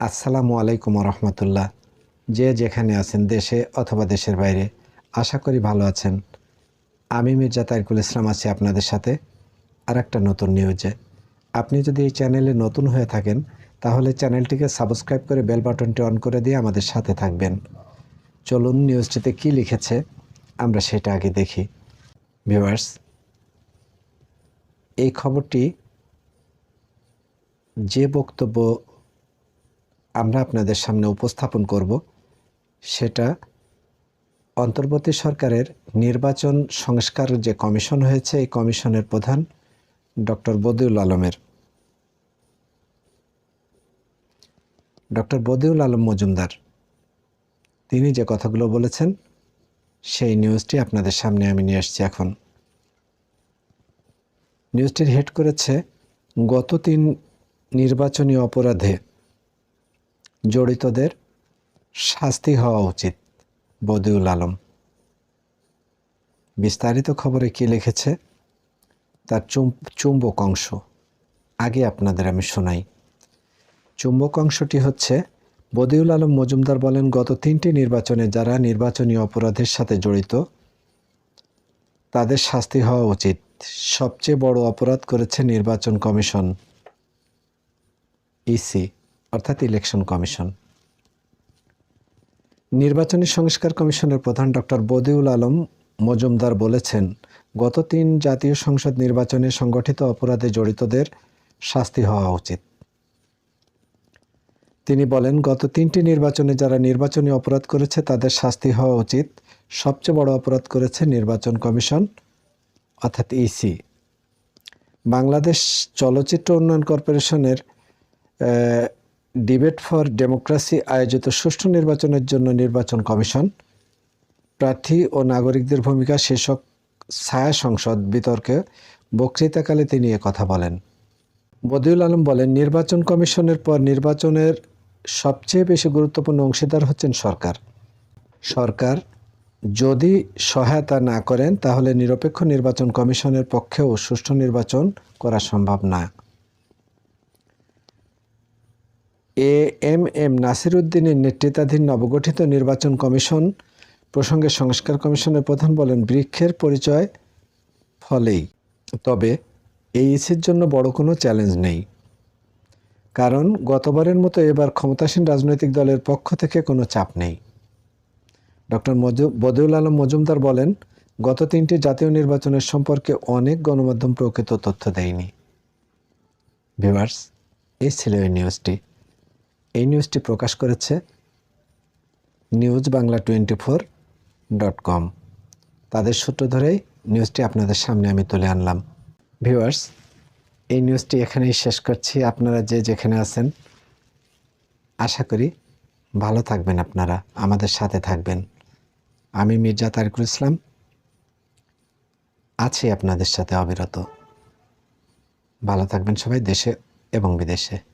আসসালামু আলাইকুম রহমতুল্লাহ যে যেখানে আছেন দেশে অথবা দেশের বাইরে, আশা করি ভালো আছেন। আমি মির্জা তারিকুল ইসলাম আছি আপনাদের সাথে। আর একটা নতুন নিউজে আপনি যদি এই চ্যানেলে নতুন হয়ে থাকেন, তাহলে চ্যানেলটিকে সাবস্ক্রাইব করে বেল বাটনটি অন করে দিয়ে আমাদের সাথে থাকবেন। চলুন নিউজটিতে কি লিখেছে, আমরা সেটা আগে দেখি। ভিউয়ার্স এই খবরটি যে বক্তব্য আমরা আপনাদের সামনে উপস্থাপন করব। সেটা অন্তর্বর্তী সরকারের নির্বাচন সংস্কার যে কমিশন হয়েছে, এই কমিশনের প্রধান ডক্টর বদিউল আলমের। ডক্টর বদিউল আলম মজুমদার, তিনি যে কথাগুলো বলেছেন, সেই নিউজটি আপনাদের সামনে আমি নিয়ে আসছি এখন। নিউজটির হেড করেছে, গত তিন নির্বাচনী অপরাধে জড়িতদের শাস্তি হওয়া উচিত, বদিউল আলম। বিস্তারিত খবরে কি লিখেছে? তার চুম চুম্বক অংশ। আগে আপনাদের আমি শোনাই। চুম্বক অংশটি হচ্ছে, বদিউল আলম মজুমদার বলেন, গত তিনটি নির্বাচনে যারা নির্বাচনী অপরাধের সাথে জড়িত, তাদের শাস্তি হওয়া উচিত। সবচেয়ে বড় অপরাধ করেছে নির্বাচন কমিশন, ইসি। অর্থাৎ ইলেকশন কমিশন নির্বাচনী সংস্কার কমিশনের প্রধান ডক্টর বদিউল আলম মজুমদার বলেছেন, গত তিন জাতীয় সংসদ নির্বাচনে সংগঠিত অপরাধে জড়িতদের শাস্তি হওয়া উচিত। তিনি বলেন, গত তিনটি নির্বাচনে যারা নির্বাচনী অপরাধ করেছে তাদের শাস্তি হওয়া উচিত। সবচেয়ে বড় অপরাধ করেছে নির্বাচন কমিশন, অর্থাৎ ইসি বাংলাদেশ চলচ্চিত্র উন্নয়ন কর্পোরেশনের ডিবেট ফর ডেমোক্রেসি আয়োজিত সুষ্ঠু নির্বাচনের জন্য নির্বাচন কমিশন। প্রার্থী ও নাগরিকদের ভূমিকা শীর্ষক ছায়া সংসদ বিতর্কে বক্তৃতাকালে তিনি কথা বলেন। বদিউল আলম বলেন, নির্বাচন কমিশনের পর নির্বাচনের সবচেয়ে বেশি গুরুত্বপূর্ণ অংশীদার হচ্ছেন সরকার। সরকার যদি সহায়তা না করেন, তাহলে নিরপেক্ষ নির্বাচন কমিশনের পক্ষেও সুষ্ঠু নির্বাচন করা সম্ভব না। এ এম এম নাসির উদ্দিনের নেতৃত্বাধীন নবগঠিত নির্বাচন কমিশন প্রসঙ্গে সংস্কার কমিশনের প্রধান বলেন, বৃক্ষের পরিচয় ফলেই। তবে এই ইসির জন্য বড় কোনো চ্যালেঞ্জ নেই। কারণ গতবারের মতো এবার ক্ষমতাসীন রাজনৈতিক দলের পক্ষ থেকে কোনো চাপ নেই। ডক্টর বদিউল আলম মজুমদার বলেন, গত তিনটি জাতীয় নির্বাচনের সম্পর্কে অনেক গণমাধ্যম প্রকৃত তথ্য দেয়নি। ভিভার্স এই ছিল এই নিউজটি। এই নিউজটি প্রকাশ করেছে news Bangla twenty four dot com তাদের সূত্র ধরেই নিউজটি আপনাদের সামনে আমি তুলে আনলাম। ভিউয়ার্স এই নিউজটি এখানেই শেষ করছি। আপনারা যে যেখানে আছেন, আশা করি ভালো থাকবেন আপনারা, আমাদের সাথে থাকবেন। আমি মির্জা তারিকুল ইসলাম, আছি আপনাদের সাথে অবিরত। ভালো থাকবেন সবাই দেশে এবং বিদেশে।